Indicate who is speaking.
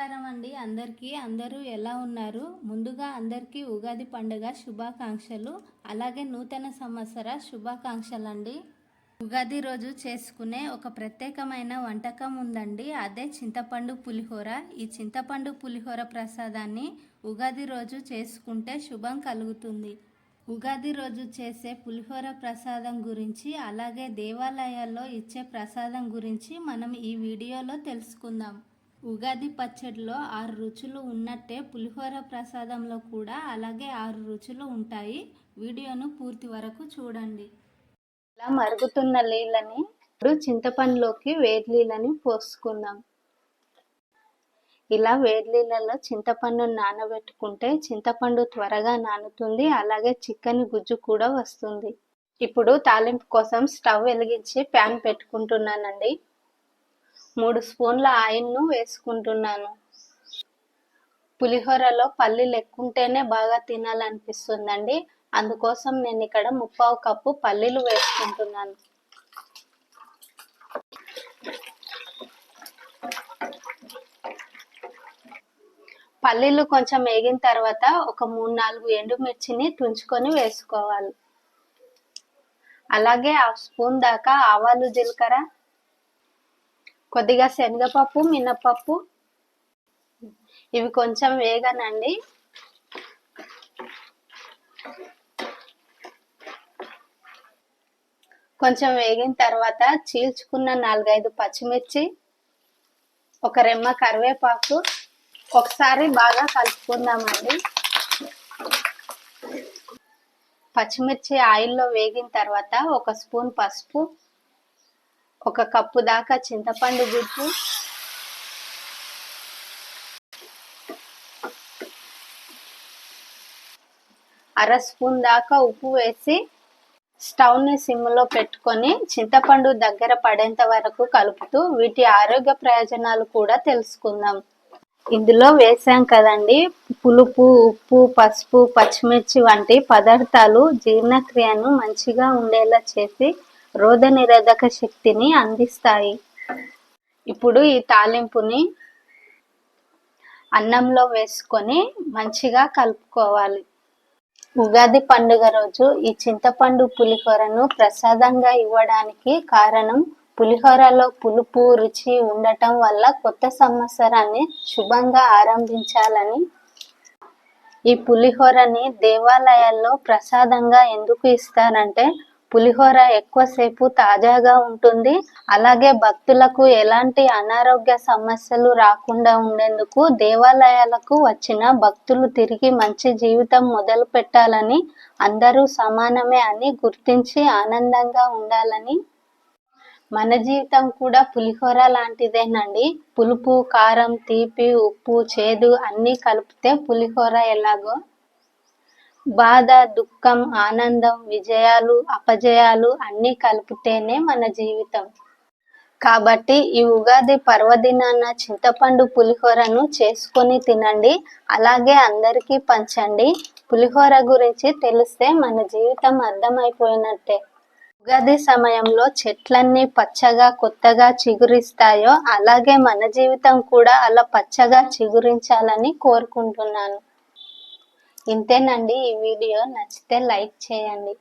Speaker 1: నమస్కారం అండి. అందరికీ అందరూ ఎలా ఉన్నారు? ముందుగా అందరికీ ఉగాది పండుగ శుభాకాంక్షలు అలాగే నూతన సంవత్సర శుభాకాంక్షలు అండి ఉగాది రోజు చేసుకునే ఒక ప్రత్యేకమైన వంటకం ఉందండి. అదే చింతపండు పులిహోర. ఈ చింతపండు పులిహోర ప్రసాదాన్ని ఉగాది రోజు చేసుకుంటే శుభం కలుగుతుంది. ఉగాది రోజు చేసే పులిహోర ప్రసాదం గురించి అలాగే దేవాలయాల్లో ఇచ్చే ప్రసాదం గురించి మనం ఈ వీడియోలో తెలుసుకుందాం. ఉగాది పచ్చడిలో ఆరు రుచులు ఉన్నట్టే పులిహోర ప్రసాదంలో కూడా అలాగే ఆరు రుచులు ఉంటాయి. వీడియోను పూర్తి వరకు చూడండి. ఇలా మరుగుతున్న నీళ్ళని ఇప్పుడు చింతపండులోకి వేడి నీళ్ళని పోసుకుందాం. ఇలా వేడి నీళ్ళలో చింతపండు నానబెట్టుకుంటే చింతపండు త్వరగా నానుతుంది అలాగే చిక్కని గుజ్జు కూడా వస్తుంది. ఇప్పుడు తాలింపు కోసం స్టవ్ వెలిగించి ప్యాన్ పెట్టుకుంటున్నానండి. మూడు స్పూన్ల ఆయిల్ను వేసుకుంటున్నాను. పులిహోరలో పల్లీలు ఎక్కుంటేనే బాగా తినాలనిపిస్తుందండి. అందుకోసం నేను ఇక్కడ ముప్పావు కప్పు పల్లీలు వేసుకుంటున్నాను. పల్లీలు కొంచెం వేగిన తర్వాత ఒక మూడు నాలుగు ఎండుమిర్చిని తుంచుకొని వేసుకోవాలి. అలాగే హాఫ్ స్పూన్ దాకా ఆవాలు జీలకర్ర కొద్దిగా శనగపప్పు మినపప్పు. ఇవి కొంచెం వేగనండి. కొంచెం వేగిన తర్వాత చీల్చుకున్న నాలుగైదు పచ్చిమిర్చి ఒక రెమ్మ కరివేపాకు. ఒకసారి బాగా కలుపుకుందామండి. పచ్చిమిర్చి ఆయిల్లో వేగిన తర్వాత ఒక స్పూన్ పసుపు ఒక కప్పు దాకా చింతపండు గుజ్జు. అర స్పూన్ దాకా ఉప్పు వేసి స్టవ్ని సిమ్లో పెట్టుకొని చింతపండు దగ్గర పడేంత వరకు కలుపుతూ వీటి ఆరోగ్య ప్రయోజనాలు కూడా తెలుసుకుందాం. ఇందులో వేసాం కదండి పులుపు ఉప్పు పసుపు పచ్చిమిర్చి వంటి పదార్థాలు జీర్ణక్రియను మంచిగా ఉండేలా చేసి రోగ నిరోధక శక్తిని అందిస్తాయి. ఇప్పుడు ఈ తాలింపుని అన్నంలో వేసుకొని మంచిగా కలుపుకోవాలి. ఉగాది పండుగ రోజు ఈ చింతపండు పులిహోరను ప్రసాదంగా ఇవ్వడానికి కారణం పులిహోరలో పులుపు రుచి ఉండటం వల్ల కొత్త సంవత్సరాన్ని శుభంగా ఆరంభించాలని ఈ పులిహోరని దేవాలయాల్లో ప్రసాదంగా ఎందుకు ఇస్తారంటే పులిహోర ఎక్కువసేపు తాజాగా ఉంటుంది. అలాగే భక్తులకు ఎలాంటి అనారోగ్య సమస్యలు రాకుండా ఉండేందుకు దేవాలయాలకు వచ్చిన భక్తులు తిరిగి మంచి జీవితం మొదలు పెట్టాలని అందరూ సమానమే అని గుర్తించి ఆనందంగా ఉండాలని మన జీవితం కూడా పులిహోర లాంటిదేనండి. పులుపు కారం తీపి ఉప్పు చేదు అన్నీ కలిపితే పులిహోర ఎలాగో బాధ దుఃఖం ఆనందం విజయాలు అపజయాలు అన్నీ కలిపితేనే మన జీవితం. కాబట్టి ఈ ఉగాది పర్వదినాన చింతపండు పులిహోరను చేసుకొని తినండి. అలాగే అందరికీ పంచండి. పులిహోర గురించి తెలిస్తే మన జీవితం అర్థమైపోయినట్టే. ఉగాది సమయంలో చెట్లన్నీ పచ్చగా కొత్తగా చిగురిస్తాయో అలాగే మన జీవితం కూడా అలా పచ్చగా చిగురించాలని కోరుకుంటున్నాను. ఇంతేనండి ఈ వీడియో. నచ్చితే లైక్ చేయండి.